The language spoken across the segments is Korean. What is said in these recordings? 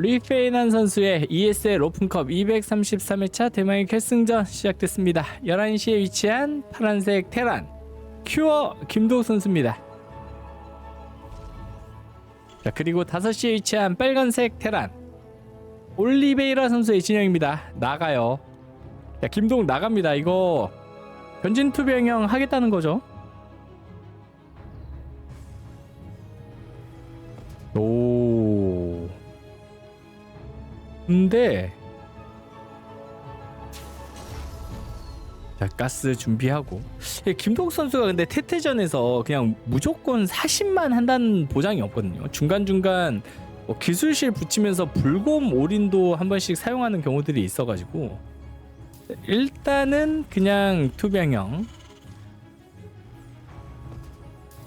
리페이난 선수의 ESL 오픈컵 233회차 대망의 결승전 시작됐습니다. 11시에 위치한 파란색 테란 큐어 김도욱 선수입니다. 자 그리고 5시에 위치한 빨간색 테란 올리베이라 선수의 진영입니다. 나가요. 자 김도욱 나갑니다. 이거 전진 투병형 하겠다는 거죠. 오. 근데 자 가스 준비하고. 예, 김동욱 선수가 근데 태태전에서 그냥 무조건 사신만 한다는 보장이 없거든요. 중간중간 뭐 기술실 붙이면서 불곰 올인도 한 번씩 사용하는 경우들이 있어가지고. 일단은 그냥 투병형.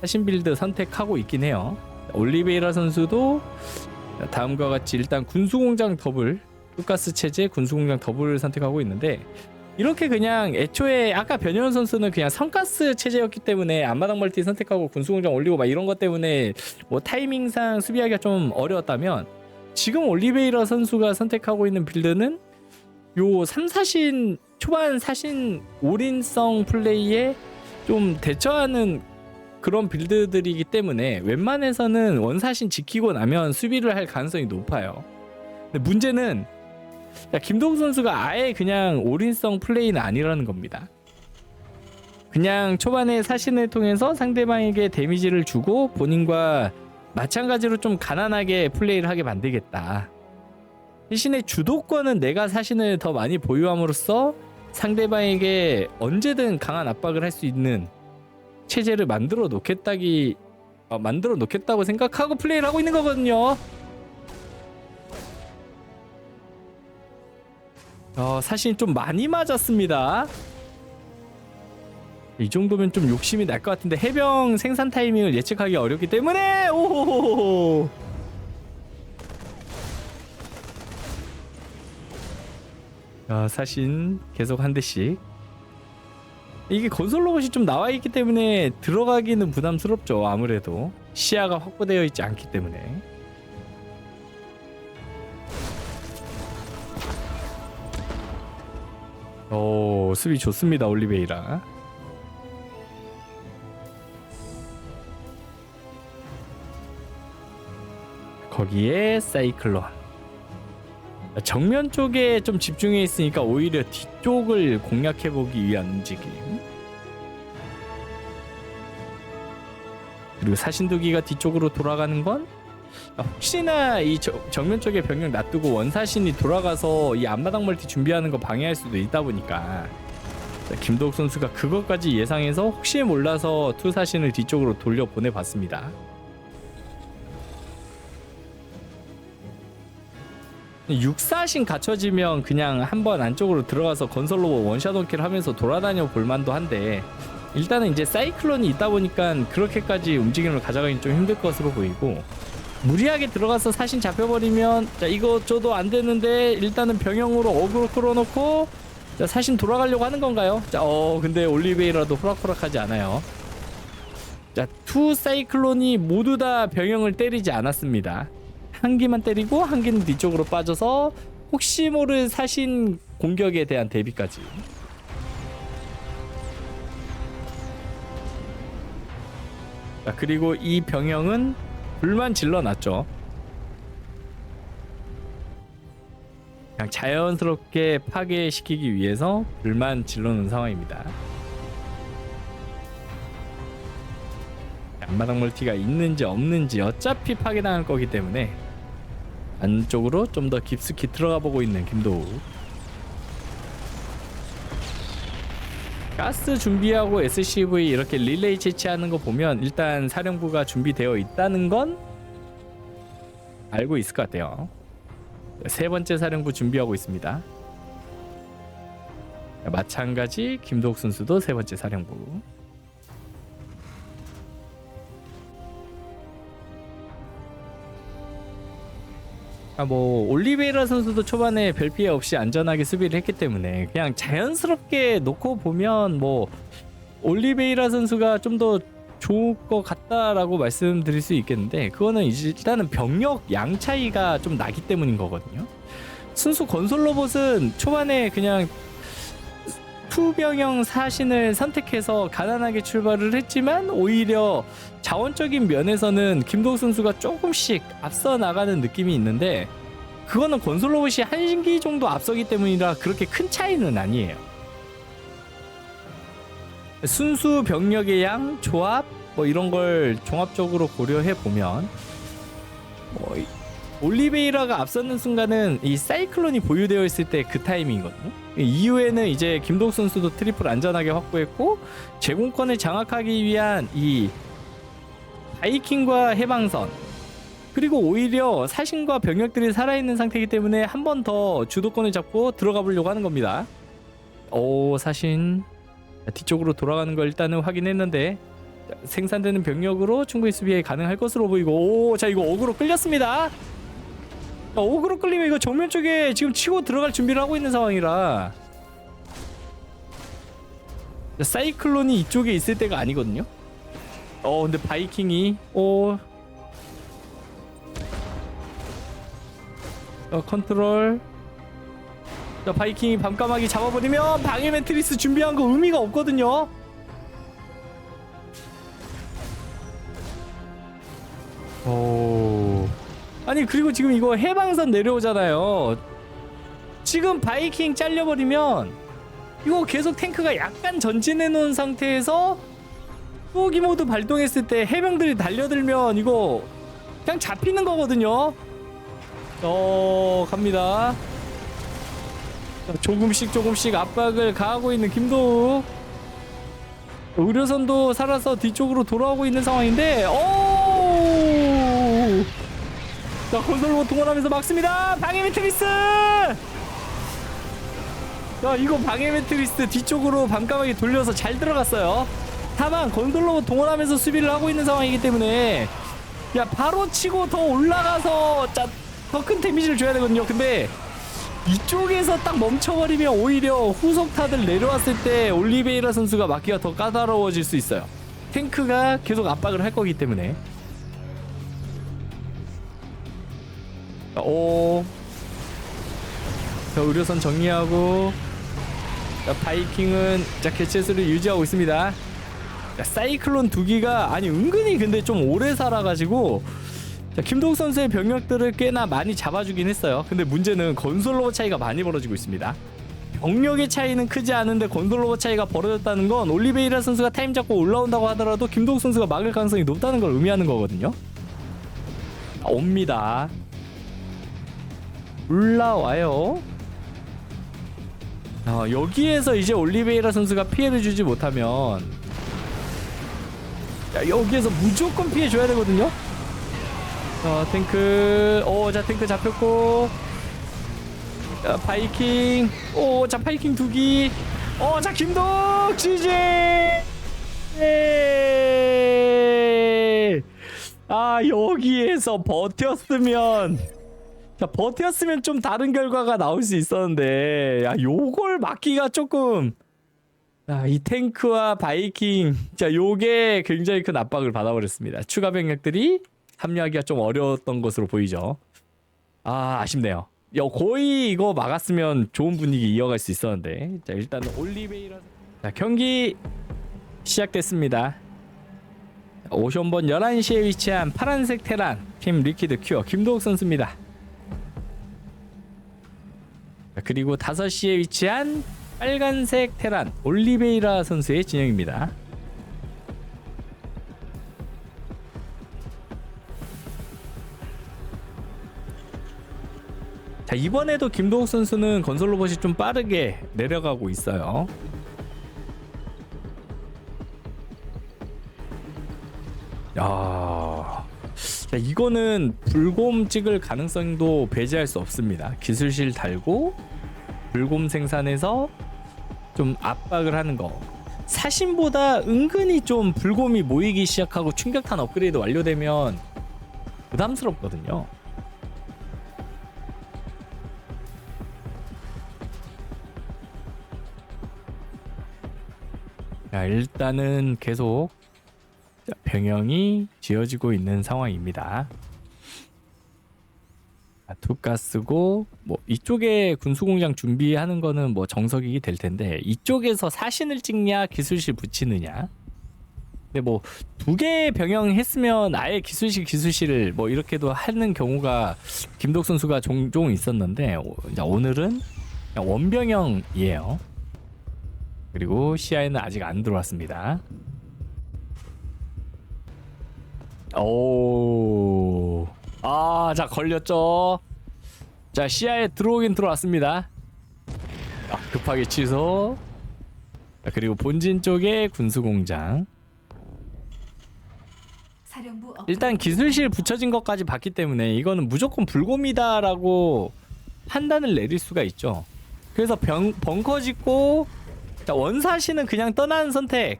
사신 빌드 선택하고 있긴 해요. 올리베이라 선수도 다음과 같이 일단 군수공장 더블 투가스 체제 군수공장 더블을 선택하고 있는데 이렇게 그냥 애초에 아까 변현 선수는 그냥 성가스 체제였기 때문에 앞마당 멀티 선택하고 군수공장 올리고 막 이런 것 때문에 뭐 타이밍상 수비하기가 좀 어려웠다면 지금 올리베이라 선수가 선택하고 있는 빌드는 요 3, 4신 초반 사신 올인성 플레이에 좀 대처하는 그런 빌드들이기 때문에 웬만해서는 원사신 지키고 나면 수비를 할 가능성이 높아요. 근데 문제는 야, 김동욱 선수가 아예 그냥 올인성 플레이는 아니라는 겁니다. 그냥 초반에 사신을 통해서 상대방에게 데미지를 주고 본인과 마찬가지로 좀 가난하게 플레이를 하게 만들겠다. 대신에 주도권은 내가 사신을 더 많이 보유함으로써 상대방에게 언제든 강한 압박을 할 수 있는 체제를 만들어 놓겠다기 어, 만들어 놓겠다고 생각하고 플레이를 하고 있는 거거든요. 어, 사실 좀 많이 맞았습니다. 이 정도면 좀 욕심이 날 것 같은데 해병 생산 타이밍을 예측하기 어렵기 때문에 오. 야, 사신 계속 한 대씩. 이게 건설 로봇이 좀 나와 있기 때문에 들어가기는 부담스럽죠. 아무래도 시야가 확보되어 있지 않기 때문에. 오 수비 좋습니다 올리베이라 거기에 사이클론 정면 쪽에 좀 집중해 있으니까 오히려 뒤쪽을 공략해 보기 위한 움직임. 그리고 사신두기가 뒤쪽으로 돌아가는 건? 아, 혹시나 이 저- 정면 쪽에 병력 놔두고 원사신이 돌아가서 이 앞마당 멀티 준비하는 거 방해할 수도 있다 보니까. 자, 김도욱 선수가 그것까지 예상해서 혹시 몰라서 투사신을 뒤쪽으로 돌려 보내봤습니다. 육사신 갖춰지면 그냥 한번 안쪽으로 들어가서 건설로 원샷 원킬 하면서 돌아다녀 볼만도 한데 일단은 이제 사이클론이 있다 보니까 그렇게까지 움직임을 가져가긴 좀 힘들 것으로 보이고 무리하게 들어가서 사신 잡혀버리면 자 이거 저도 안 되는데 일단은 병영으로 어그로 끌어놓고 자 사신 돌아가려고 하는 건가요? 자어 근데 올리베이라도 호락호락하지 않아요. 자 투 사이클론이 모두 다 병영을 때리지 않았습니다. 한 기만 때리고 한 기는 뒤쪽으로 빠져서 혹시 모를 사신 공격에 대한 대비까지. 자 그리고 이 병영은 불만 질러놨죠. 그냥 자연스럽게 파괴시키기 위해서 불만 질러놓은 상황입니다. 앞마당 멀티가 있는지 없는지 어차피 파괴당할 거기 때문에 안쪽으로 좀 더 깊숙이 들어가 보고 있는 김도우. 가스 준비하고 SCV 이렇게 릴레이 채취하는 거 보면 일단 사령부가 준비되어 있다는 건 알고 있을 것 같아요. 세 번째 사령부 준비하고 있습니다. 마찬가지 김도욱 선수도 세 번째 사령부. 아 뭐 올리베이라 선수도 초반에 별 피해 없이 안전하게 수비를 했기 때문에 그냥 자연스럽게 놓고 보면 뭐 올리베이라 선수가 좀 더 좋을 것 같다라고 말씀드릴 수 있겠는데 그거는 일단은 병력 양 차이가 좀 나기 때문인 거거든요. 순수 건설 로봇은 초반에 그냥 투병형 사신을 선택해서 가난하게 출발을 했지만 오히려 자원적인 면에서는 김도우 선수가 조금씩 앞서 나가는 느낌이 있는데 그거는 건설 로봇이 한 신기 정도 앞서기 때문이라 그렇게 큰 차이는 아니에요. 순수 병력의 양, 조합 뭐 이런 걸 종합적으로 고려해 보면 뭐 이- 올리베이라가 앞서는 순간은 이 사이클론이 보유되어 있을 때 그 타이밍이거든요. 이후에는 이제 김도욱 선수도 트리플 안전하게 확보했고 제공권을 장악하기 위한 이 바이킹과 해방선 그리고 오히려 사신과 병력들이 살아있는 상태이기 때문에 한 번 더 주도권을 잡고 들어가 보려고 하는 겁니다. 오 사신 자, 뒤쪽으로 돌아가는 걸 일단은 확인했는데 자, 생산되는 병력으로 충분히 수비 가능할 것으로 보이고 오자 이거 어그로 끌렸습니다. 자, 어그로 끌리면 이거 정면 쪽에 지금 치고 들어갈 준비를 하고 있는 상황이라. 자, 사이클론이 이쪽에 있을 때가 아니거든요. 어 근데 바이킹이 오 어, 컨트롤. 자 바이킹이 밤까마귀 잡아버리면 방해 매트리스 준비한 거 의미가 없거든요? 오 아니 그리고 지금 이거 해방선 내려오잖아요. 지금 바이킹 잘려버리면 이거 계속 탱크가 약간 전진해 놓은 상태에서 후기 모드 발동했을 때 해병들이 달려들면 이거 그냥 잡히는 거거든요. 어 갑니다. 자, 조금씩 조금씩 압박을 가하고 있는 김도우. 의료선도 살아서 뒤쪽으로 돌아오고 있는 상황인데 오! 자 건설로 동원하면서 막습니다 방해 매트리스 자 이거 방해 매트리스 뒤쪽으로 밤까마귀 돌려서 잘 들어갔어요 다만 건설로 동원하면서 수비를 하고 있는 상황이기 때문에 야 바로 치고 더 올라가서 더 큰 데미지를 줘야 되거든요 근데 이쪽에서 딱 멈춰버리면 오히려 후속 타들 내려왔을 때 올리베이라 선수가 막기가 더 까다로워질 수 있어요. 탱크가 계속 압박을 할 거기 때문에. 자, 오. 자, 의료선 정리하고. 자, 바이킹은 자, 개체수를 유지하고 있습니다. 자, 사이클론 두 기가 아니 은근히 근데 좀 오래 살아가지고 자, 김동욱 선수의 병력들을 꽤나 많이 잡아주긴 했어요. 근데 문제는 건설 로봇 차이가 많이 벌어지고 있습니다. 병력의 차이는 크지 않은데 건설 로봇 차이가 벌어졌다는 건 올리베이라 선수가 타임 잡고 올라온다고 하더라도 김동욱 선수가 막을 가능성이 높다는 걸 의미하는 거거든요. 아, 옵니다. 올라와요. 어, 여기에서 이제 올리베이라 선수가 피해를 주지 못하면 야, 여기에서 무조건 피해 줘야 되거든요. 자 탱크. 오 자 탱크 잡혔고. 자 바이킹. 오자 바이킹 두기. 오자 김동 지지! 아 여기에서 버텼으면 자 버텼으면 좀 다른 결과가 나올 수 있었는데 야 요걸 막기가 조금 아, 이 탱크와 바이킹 자 요게 굉장히 큰 압박을 받아버렸습니다 추가 병력들이 합류하기가 좀 어려웠던 것으로 보이죠. 아 아쉽네요. 야, 거의 이거 막았으면 좋은 분위기 이어갈 수 있었는데 자 일단은 올리베이라 자 경기 시작됐습니다. 오션번 11시에 위치한 파란색 테란 팀 리퀴드 큐어 김도욱 선수입니다. 자, 그리고 5시에 위치한 빨간색 테란 올리베이라 선수의 진영입니다. 자 이번에도 김도욱 선수는 건설 로봇이 좀 빠르게 내려가고 있어요. 야, 자 이거는 불곰 찍을 가능성도 배제할 수 없습니다. 기술실 달고 불곰 생산해서 좀 압박을 하는 거. 사신보다 은근히 좀 불곰이 모이기 시작하고 충격탄 업그레이드 완료되면 부담스럽거든요. 자 일단은 계속 자, 병영이 지어지고 있는 상황입니다. 아, 투가스고 뭐 이쪽에 군수공장 준비하는 거는 뭐 정석이 될 텐데 이쪽에서 사신을 찍냐 기술실 붙이느냐? 근데 뭐 두 개 병영했으면 아예 기술실 기술실을 뭐 이렇게도 하는 경우가 김독 선수가 종종 있었는데 오늘은 원병영이에요. 그리고 시야에는 아직 안 들어왔습니다 오. 아, 자 걸렸죠. 자 시야에 들어오긴 들어왔습니다. 아, 급하게 취소. 자, 그리고 본진 쪽에 군수 공장. 사령부 업- 일단 기술실 붙여진 것까지 봤기 때문에 이거는 무조건 불곰이다라고 판단을 내릴 수가 있죠. 그래서 병, 벙커 짓고 자, 원사시는 그냥 떠나는 선택.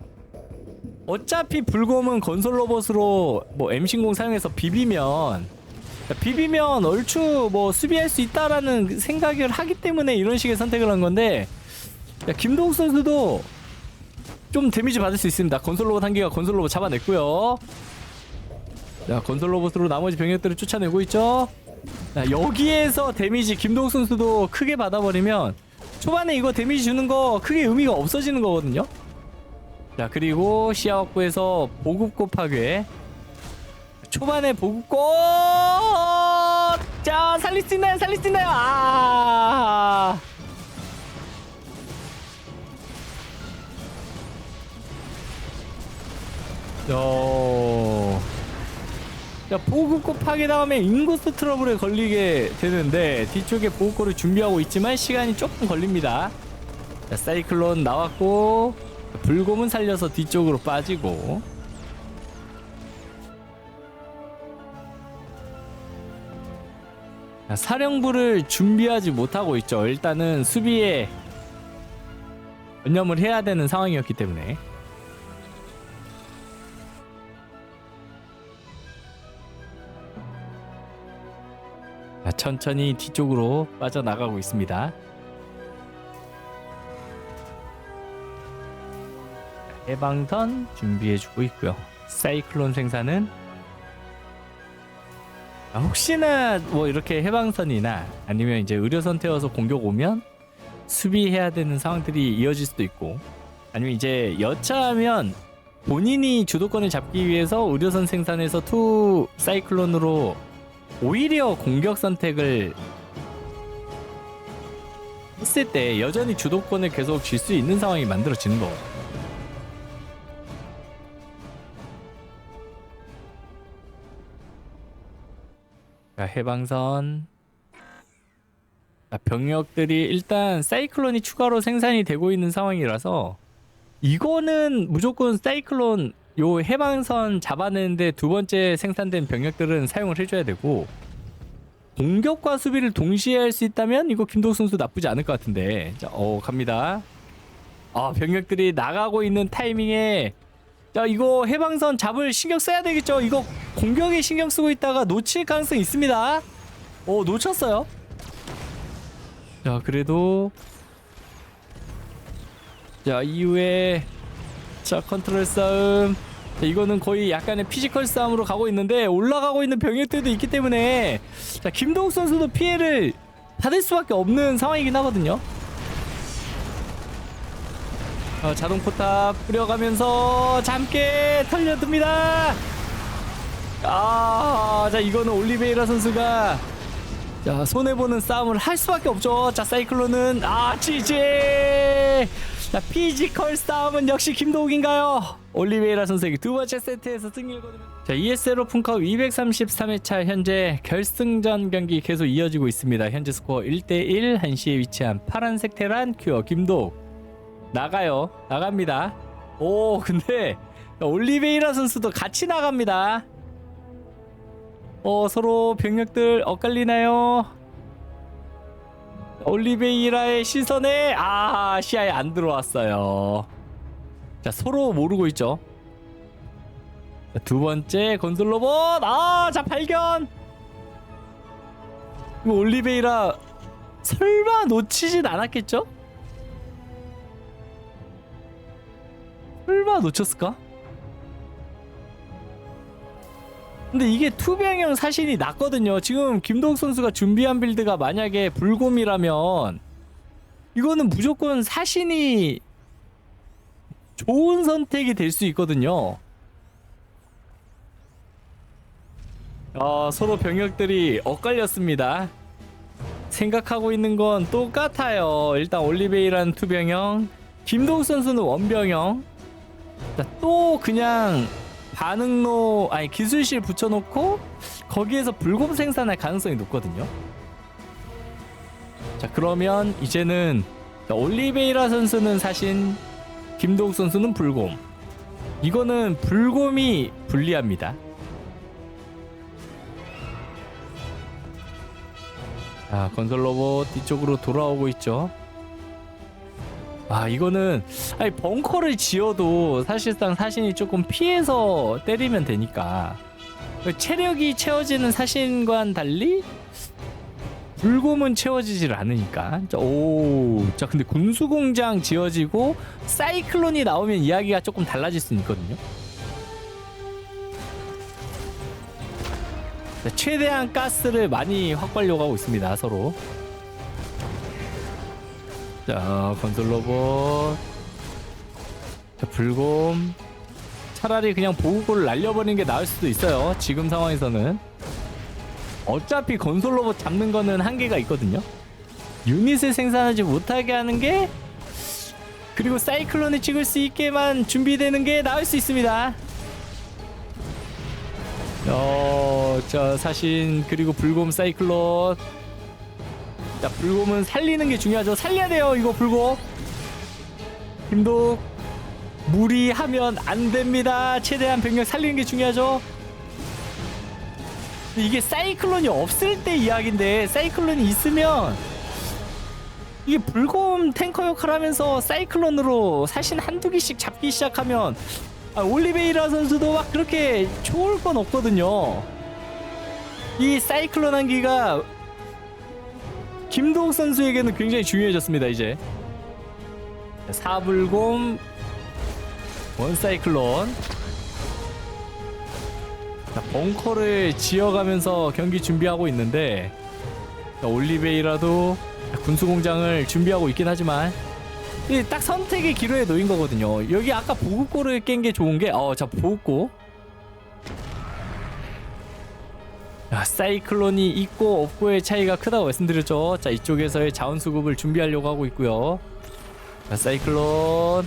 어차피 불곰은 건설 로봇으로 뭐 엠신공 사용해서 비비면 자, 비비면 얼추 뭐 수비할 수 있다라는 생각을 하기 때문에 이런 식의 선택을 한 건데 야, 김동욱 선수도 좀 데미지 받을 수 있습니다. 건설 로봇 한 개가 건설 로봇 잡아냈고요. 자 건설 로봇으로 나머지 병력들을 쫓아내고 있죠. 자, 여기에서 데미지 김동욱 선수도 크게 받아버리면 초반에 이거 데미지 주는 거 크게 의미가 없어지는 거거든요. 자 그리고 시야 확보에서 보급고 파괴. 초반에 보급고 자 살릴 수 있나요? 살릴 수 있나요? 아. 어. 자, 보급고 파괴 다음에 인구수 트러블에 걸리게 되는데 뒤쪽에 보급고를 준비하고 있지만 시간이 조금 걸립니다. 자, 사이클론 나왔고 불곰은 살려서 뒤쪽으로 빠지고 자, 사령부를 준비하지 못하고 있죠. 일단은 수비에 전념을 해야 되는 상황이었기 때문에 자, 천천히 뒤쪽으로 빠져나가고 있습니다. 해방선 준비해주고 있고요. 사이클론 생산은 아, 혹시나 뭐 이렇게 해방선이나 아니면 이제 의료선 태워서 공격 오면 수비해야 되는 상황들이 이어질 수도 있고 아니면 이제 여차하면 본인이 주도권을 잡기 위해서 의료선 생산해서 투 사이클론으로 오히려 공격 선택을 했을 때 여전히 주도권을 계속 쥘 수 있는 상황이 만들어지는 거. 자, 해방선. 자, 병력들이 일단 사이클론이 추가로 생산이 되고 있는 상황이라서 이거는 무조건 사이클론 요 해방선 잡아내는데 두 번째 생산된 병력들은 사용을 해줘야 되고 공격과 수비를 동시에 할 수 있다면 이거 김도우 선수 나쁘지 않을 것 같은데 자, 어 갑니다. 아 병력들이 나가고 있는 타이밍에 자 이거 해방선 잡을 신경 써야 되겠죠. 이거 공격에 신경 쓰고 있다가 놓칠 가능성이 있습니다. 어 놓쳤어요. 자 그래도 자 이후에 자 컨트롤 싸움 자, 이거는 거의 약간의 피지컬 싸움으로 가고 있는데 올라가고 있는 병력들도 있기 때문에 자 김동욱 선수도 피해를 받을 수밖에 없는 상황이긴 하거든요. 어, 자동 포탑 뿌려가면서 잠께 털려듭니다. 아, 자 이거는 올리베이라 선수가 자 손해 보는 싸움을 할 수밖에 없죠. 자 사이클론은 아 지지. 자 피지컬 싸움은 역시 김도욱인가요? 올리베이라 선수에게 두 번째 세트에서 승리를 거두면 자 ESL 오픈컵 233회차 현재 결승전 경기 계속 이어지고 있습니다. 현재 스코어 1대1 한시에 위치한 파란색 테란 큐어 김도욱 나가요. 나갑니다. 오 근데 올리베이라 선수도 같이 나갑니다. 어 서로 병력들 엇갈리나요? 올리베이라의 시선에 아 시야에 안 들어왔어요. 자 서로 모르고 있죠. 자, 두 번째 건설 로봇 아 자 발견. 이거 올리베이라 설마 놓치진 않았겠죠? 설마 놓쳤을까? 근데 이게 투병형 사신이 낮거든요. 지금 김동욱 선수가 준비한 빌드가 만약에 불곰이라면 이거는 무조건 사신이 좋은 선택이 될 수 있거든요. 어, 서로 병력들이 엇갈렸습니다. 생각하고 있는 건 똑같아요. 일단 올리베이라는 투병형, 김동욱 선수는 원병형. 자, 또 그냥 반응로 아니 기술실 붙여놓고 거기에서 불곰 생산할 가능성이 높거든요. 자 그러면 이제는 자, 올리베이라 선수는 사신, 김동욱 선수는 불곰. 이거는 불곰이 불리합니다. 자 건설 로봇 뒤쪽으로 돌아오고 있죠. 아 이거는 아니 벙커를 지어도 사실상 사신이 조금 피해서 때리면 되니까 체력이 채워지는 사신과는 달리 불곰은 채워지질 않으니까 자, 오, 자 근데 군수공장 지어지고 사이클론이 나오면 이야기가 조금 달라질 수 있거든요. 자, 최대한 가스를 많이 확보하려고 하고 있습니다 서로. 자 건설 로봇. 자 불곰. 차라리 그냥 보호골을 날려버리는 게 나을 수도 있어요 지금 상황에서는. 어차피 건설 로봇 잡는 거는 한계가 있거든요. 유닛을 생산하지 못하게 하는 게 그리고 사이클론을 찍을 수 있게만 준비되는 게 나을 수 있습니다. 어, 자 사신 그리고 불곰 사이클론 자 불곰은 살리는 게 중요하죠. 살려야 돼요 이거 불곰. 힘도 무리하면 안 됩니다. 최대한 병력 살리는 게 중요하죠. 이게 사이클론이 없을 때 이야기인데 사이클론이 있으면 이게 불곰 탱커 역할 하면서 사이클론으로 사신 한두 개씩 잡기 시작하면 아, 올리베이라 선수도 막 그렇게 좋을 건 없거든요. 이 사이클론 한기가 김도욱 선수에게는 굉장히 중요해졌습니다 이제. 사불곰 원사이클론. 자, 벙커를 지어가면서 경기 준비하고 있는데 자, 올리베이라도 군수공장을 준비하고 있긴 하지만 이딱 선택의 기로에 놓인 거거든요. 여기 아까 보급고를 깬 게 좋은 게어자 보급고 야, 사이클론이 있고 없고의 차이가 크다고 말씀드렸죠. 자, 이쪽에서의 자원 수급을 준비하려고 하고 있고요. 자, 사이클론.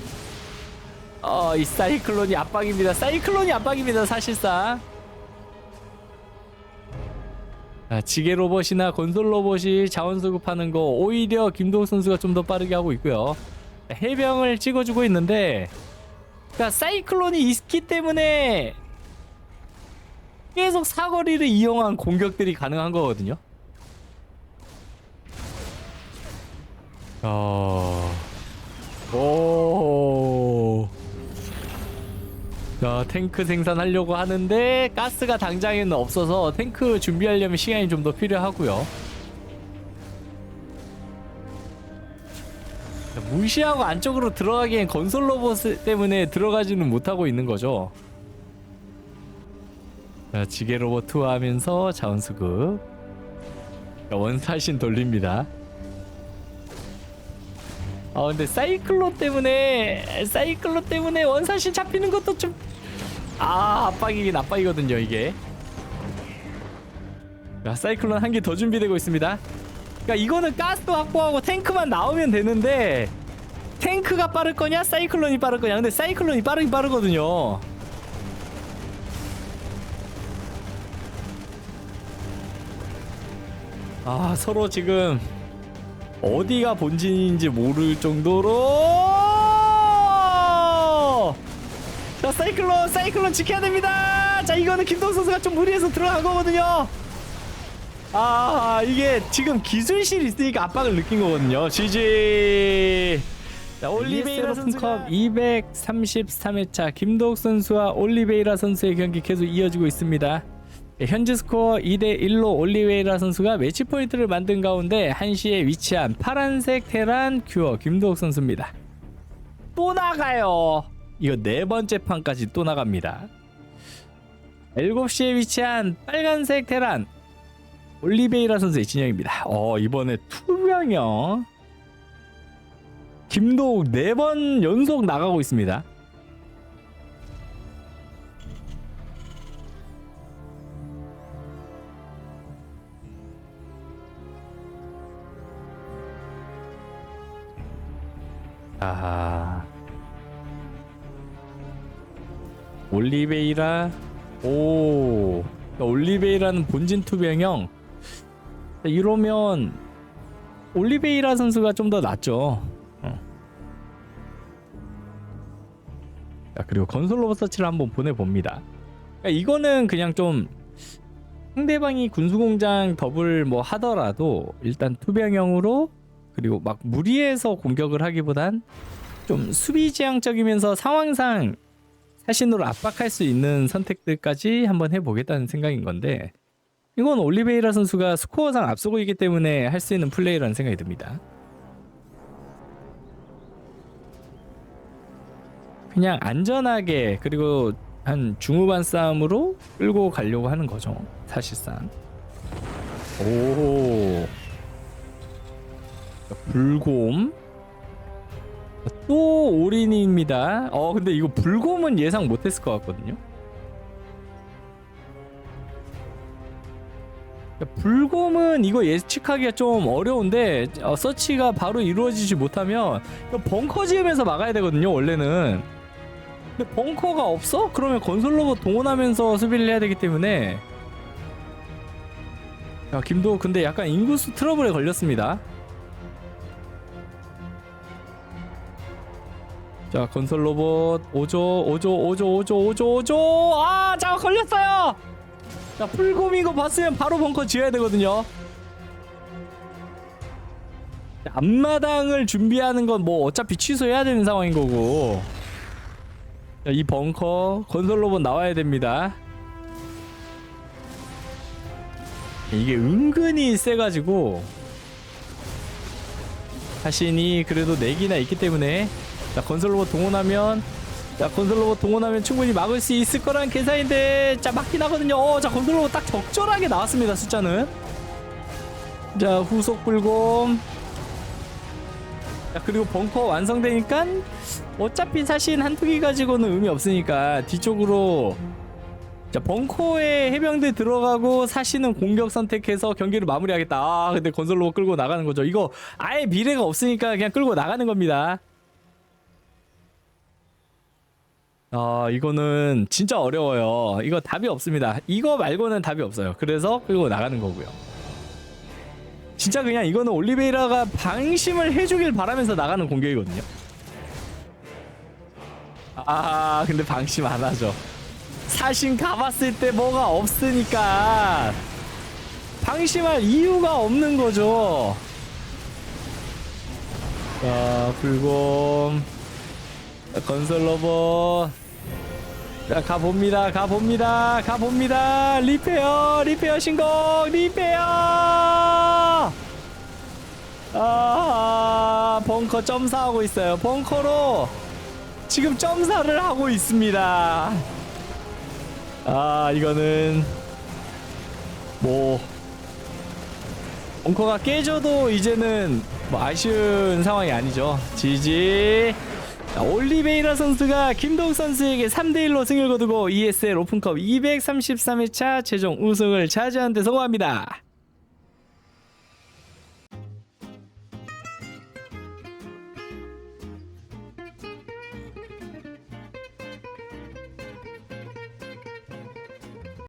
어, 이 사이클론이 압박입니다. 사이클론이 압박입니다, 사실상. 자, 지게 로봇이나 건설 로봇이 자원 수급하는 거 오히려 김도욱 선수가 좀 더 빠르게 하고 있고요. 자, 해병을 찍어주고 있는데, 그러니까 사이클론이 있기 때문에 계속 사거리를 이용한 공격들이 가능한 거거든요. 어... 오. 자, 탱크 생산하려고 하는데 가스가 당장에는 없어서 탱크 준비하려면 시간이 좀 더 필요하고요. 자, 무시하고 안쪽으로 들어가기엔 건설 로봇 때문에 들어가지는 못하고 있는 거죠. 자, 지게 로봇 투하하면서 자원 수급. 자, 원사신 돌립니다. 아 근데 사이클론 때문에 사이클론 때문에 원사신 잡히는 것도 좀 아 압박이긴 압박이거든요 이게. 자, 사이클론 한 개 더 준비되고 있습니다. 그러니까 이거는 가스도 확보하고 탱크만 나오면 되는데 탱크가 빠를 거냐 사이클론이 빠를 거냐 근데 사이클론이 빠르긴 빠르거든요. 아 서로 지금 어디가 본진인지 모를 정도로. 자 사이클론 사이클론 지켜야 됩니다. 자 이거는 김동 선수가 좀 무리해서 들어간 거거든요. 아 이게 지금 기술실 있으니까 압박을 느낀 거거든요. GG 자 올리베이라 선수컵 233회차 김도욱 선수와 올리베이라 선수의 경기 계속 이어지고 있습니다. 네, 현재 스코어 2대 1로 올리베이라 선수가 매치 포인트를 만든 가운데 한시에 위치한 파란색 테란 큐어 김도욱 선수입니다. 또 나가요. 이거 네 번째 판까지 또 나갑니다. 7시에 위치한 빨간색 테란 올리베이라 선수의 진영입니다. 어 이번에 투병형 김도욱 4번 연속 나가고 있습니다. 아 올리베이라 오 올리베이라는 본진 투병형 이러면 올리베이라 선수가 좀 더 낫죠. 어. 자 그리고 건설 로봇 서치를 한번 보내 봅니다. 그러니까 이거는 그냥 좀 상대방이 군수공장 더블 뭐 하더라도 일단 투병형으로 그리고 막 무리해서 공격을 하기보단 좀 수비 지향적이면서 상황상 사신으로 압박할 수 있는 선택들까지 한번 해보겠다는 생각인 건데 이건 올리베이라 선수가 스코어상 앞서고 있기 때문에 할 수 있는 플레이라는 생각이 듭니다. 그냥 안전하게 그리고 한 중후반 싸움으로 끌고 가려고 하는 거죠. 사실상. 오. 불곰. 또 올인입니다. 어 근데 이거 불곰은 예상 못했을 것 같거든요. 불곰은 이거 예측하기가 좀 어려운데 어, 서치가 바로 이루어지지 못하면 벙커 지으면서 막아야 되거든요 원래는 근데 벙커가 없어? 그러면 건설 로봇 동원하면서 수비를 해야 되기 때문에 야 김도 근데 약간 인구수 트러블에 걸렸습니다 자 건설 로봇. 오조 오조 오조 오조 오조 오조. 아자 걸렸어요. 자 풀곰 이거 봤으면 바로 벙커 지어야 되거든요. 자, 앞마당을 준비하는 건 뭐 어차피 취소해야 되는 상황인 거고. 자, 이 벙커 건설 로봇 나와야 됩니다. 이게 은근히 세가지고. 자신이 그래도 4기나 있기 때문에 자 건설 로봇 동원하면 자 건설 로봇 동원하면 충분히 막을 수 있을 거란 계산인데 자 막긴 하거든요. 어 자 건설 로봇 딱 적절하게 나왔습니다 숫자는. 자 후속 불곰. 자 그리고 벙커 완성되니까 어차피 사실 한두 개 가지고는 의미 없으니까 뒤쪽으로 자 벙커에 해병대 들어가고 사시는 공격 선택해서 경기를 마무리하겠다. 아 근데 건설 로봇 끌고 나가는 거죠. 이거 아예 미래가 없으니까 그냥 끌고 나가는 겁니다 아 이거는 진짜 어려워요. 이거 답이 없습니다. 이거 말고는 답이 없어요. 그래서 끌고 나가는 거고요. 진짜 그냥 이거는 올리베이라가 방심을 해주길 바라면서 나가는 공격이거든요. 아 근데 방심 안 하죠. 사신 가봤을 때 뭐가 없으니까 방심할 이유가 없는 거죠. 자 불곰 자, 건설 로봇 자 가봅니다 가봅니다 가봅니다. 리페어 리페어 신공 리페어! 아 벙커 점사하고 있어요. 벙커로 지금 점사를 하고 있습니다. 아 이거는 뭐 벙커가 깨져도 이제는 뭐 아쉬운 상황이 아니죠. 지지. 자, 올리베이라 선수가 김동 선수에게 3대1로 승을 거두고 ESL 오픈컵 233회차 최종 우승을 차지하는 데 성공합니다.